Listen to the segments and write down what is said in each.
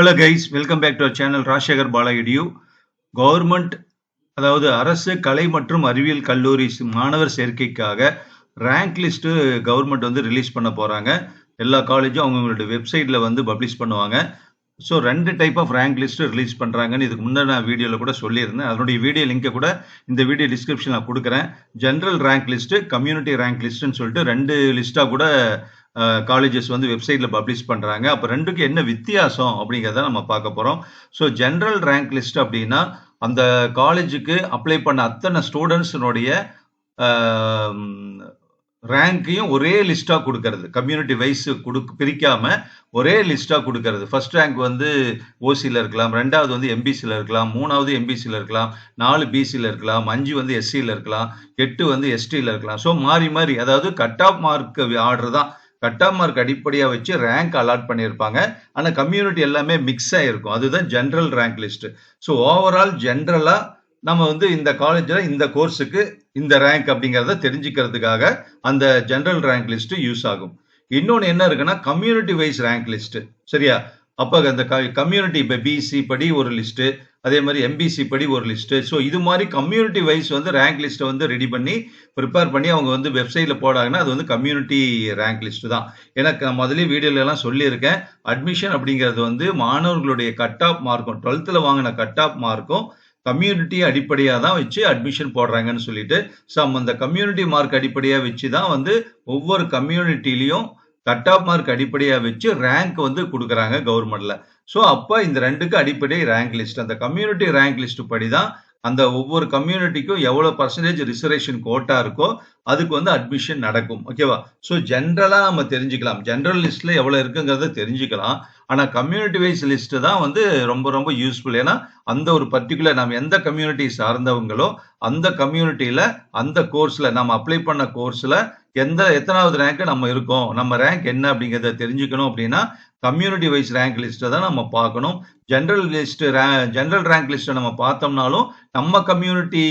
Hello guys welcome back to our channel Rajasekar Bala government அதாவது அரசு கலை மற்றும் அறிவியல் கல்லூரி மாணவர் சேர்க்கைக்காக ரேங்க் லிஸ்ட்டு கவர்மெண்ட் வந்து ரிலீஸ் பண்ண போகிறாங்க எல்லா காலேஜும் அவங்கவுங்களோட வெப்சைட்டில் வந்து பப்ளிஷ் பண்ணுவாங்க. ஸோ ரெண்டு type of rank list release பண்ணுறாங்கன்னு இதுக்கு முன்னாடி நான் வீடியோவில் கூட சொல்லியிருந்தேன். அதனுடைய வீடியோ லிங்கை கூட இந்த வீடியோ டிஸ்கிரிப்ஷன் நான் கொடுக்குறேன். General rank list community rank லிஸ்ட்டுன்னு சொல்லிட்டு ரெண்டு லிஸ்ட்டாக கூட காலேஜஸ் வந்து வெப்சைட்டில் பப்ளிஷ் பண்ணுறாங்க அப்போ ரெண்டுக்கும் என்ன வித்தியாசம் அப்படிங்கிறத நம்ம பார்க்க போகிறோம் ஸோ ஜென்ரல் ரேங்க் லிஸ்ட் அப்படின்னா அந்த காலேஜுக்கு அப்ளை பண்ண அத்தனை ஸ்டூடெண்ட்ஸினுடைய ரேங்க்கையும் ஒரே லிஸ்ட்டாக கொடுக்கறது. கம்யூனிட்டி வைஸ் கொடுக்க பிரிக்காம ஒரே லிஸ்ட்டாக கொடுக்கறது. ஃபர்ஸ்ட் ரேங்க் வந்து ஓசியில் இருக்கலாம். ரெண்டாவது வந்து எம்பிசியில் இருக்கலாம். மூணாவது எம்பிசியில் இருக்கலாம். நாலு பிசியில் இருக்கலாம். அஞ்சு வந்து எஸ்சியில் இருக்கலாம். எட்டு வந்து எஸ்டியில் இருக்கலாம். ஸோ மாறி மாறி. அதாவது கட் ஆஃப் மார்க் ஆர்டர் தான் கட்டா மார்க் அடிப்படையாக வச்சு ரேங்க் அலாட் பண்ணியிருப்பாங்க. ஆனால் கம்யூனிட்டி எல்லாமே மிக்ஸ் ஆகிருக்கும் அதுதான் general rank list so overall ஜென்ரலாக நம்ம வந்து இந்த காலேஜில் இந்த கோர்ஸுக்கு இந்த ரேங்க் அப்படிங்கிறத தெரிஞ்சுக்கிறதுக்காக அந்த ஜென்ரல் ரேங்க் லிஸ்ட்டு யூஸ் ஆகும். இன்னொன்று என்ன இருக்குன்னா கம்யூனிட்டி வைஸ் ரேங்க் லிஸ்ட் சரியா? அப்போ அந்த கம்யூனிட்டி இப்போ பிசி படி ஒரு லிஸ்ட்டு அதே மாதிரி எம்பிசி படி ஒரு லிஸ்ட்டு ஸோ இது மாதிரி கம்யூனிட்டி வைஸ் வந்து ரேங்க் லிஸ்ட்டை வந்து ரெடி பண்ணி ப்ரிப்பேர் பண்ணி அவங்க வந்து வெப்சைட்டில் போடாங்கன்னா அது வந்து கம்யூனிட்டி ரேங்க் லிஸ்ட்டு தான். எனக்கு நான் முதலே வீடியோலலாம் சொல்லியிருக்கேன். அட்மிஷன் அப்படிங்கிறது வந்து மாணவர்களுடைய கட் ஆஃப் மார்க்கும் டுவெல்த்தில் வாங்கின கட் ஆஃப் மார்க்கும் கம்யூனிட்டி அடிப்படையாக தான் வச்சு அட்மிஷன் போடுறாங்கன்னு சொல்லிட்டு ஸோ அந்த கம்யூனிட்டி மார்க் அடிப்படையாக வச்சு தான் வந்து ஒவ்வொரு கம்யூனிட்டிலையும் கட் ஆஃப் மார்க் அடிப்படையாக வச்சு ரேங்க் வந்து கொடுக்குறாங்க கவர்மெண்ட்ல ஸோ அப்போ இந்த ரெண்டுக்கு அடிப்படை ரேங்க் லிஸ்ட் அந்த கம்யூனிட்டி ரேங்க் லிஸ்ட் படி தான் அந்த ஒவ்வொரு கம்யூனிட்டிக்கும் எவ்வளோ பர்சன்டேஜ் ரிசர்வேஷன் கோட்டா இருக்கோ அதுக்கு வந்து அட்மிஷன் நடக்கும். ஓகேவா ஸோ ஜென்ரலாக நம்ம தெரிஞ்சுக்கலாம். ஜென்ரல் லிஸ்ட்டில் எவ்வளோ இருக்குங்கிறத தெரிஞ்சுக்கலாம். ஆனால் கம்யூனிட்டி வைஸ் லிஸ்ட்டு தான் வந்து ரொம்ப ரொம்ப யூஸ்ஃபுல் ஏன்னா அந்த ஒரு பர்டிகுலர் நம்ம எந்த கம்யூனிட்டி சார்ந்தவங்களோ அந்த கம்யூனிட்டியில் அந்த கோர்ஸில் நம்ம அப்ளை பண்ண கோர்ஸில் எந்த எத்தனாவது ரேங்க் நம்ம இருக்கோம் நம்ம ரேங்க் என்ன அப்படிங்கிறத தெரிஞ்சுக்கணும் அப்படின்னா கம்யூனிட்டி வைஸ் ரேங்க் லிஸ்ட்டை தான் நம்ம பார்க்கணும். ஜென்ரல் லிஸ்ட் ஜென்ரல் ரேங்க் லிஸ்ட்டை நம்ம பார்த்தோம்னாலும் நம்ம கம்யூனிட்டி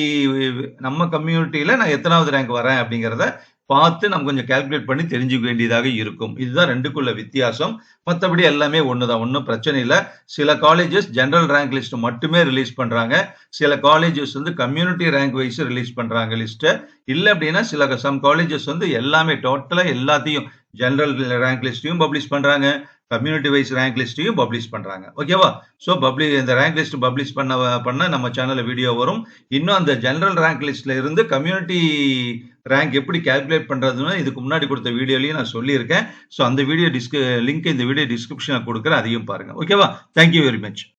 நம்ம கம்யூனிட்டியில் நான் எத்தனாவது ரேங்க் வரேன் அப்படிங்கிறத பார்த்து நம்ம கொஞ்சம் கால்குலேட் பண்ணி தெரிஞ்சுக்க வேண்டியதாக இருக்கும். இதுதான் ரெண்டுக்குள்ள வித்தியாசம். மற்றபடி எல்லாமே ஒன்று தான் ஒன்றும் பிரச்சனை இல்லை. சில காலேஜஸ் ஜென்ரல் ரேங்க் லிஸ்ட் மட்டுமே ரிலீஸ் பண்ணுறாங்க சில காலேஜஸ் வந்து கம்யூனிட்டி ரேங்க் வைஸ் ரிலீஸ் பண்ணுறாங்க லிஸ்ட்டை இல்லை அப்படின்னா சில சம் காலேஜஸ் வந்து எல்லாமே டோட்டலாக எல்லாத்தையும் ஜென்ரல் ரேங்க் லிஸ்ட்டையும் பப்ளிஷ் பண்ணுறாங்க கம்யூனிட்டி வைஸ் ரேங்க் லிஸ்ட்டையும் பப்ளிஷ் பண்ணுறாங்க ஓகேவா ஸோ பப்ளி இந்த ரேங்க் லிஸ்ட் பப்ளிஷ் பண்ண பண்ண நம்ம சேனலில் வீடியோ வரும். இன்னும் அந்த ஜென்ரல் ரேங்க் லிஸ்ட்டில் இருந்து கம்யூனிட்டி ரேங்க் எப்படி கால்குலேட் பண்ணுறதுன்னு இதுக்கு முன்னாடி கொடுத்த வீடியோலையும் நான் சொல்லியிருக்கேன். ஸோ அந்த வீடியோ டிஸ்க லிங்க் இந்த வீடியோ டிஸ்கிரிப்ஷனில் கொடுக்குறேன் அதையும் பாருங்கள் ஓகேவா தேங்க்யூ வெரி மச்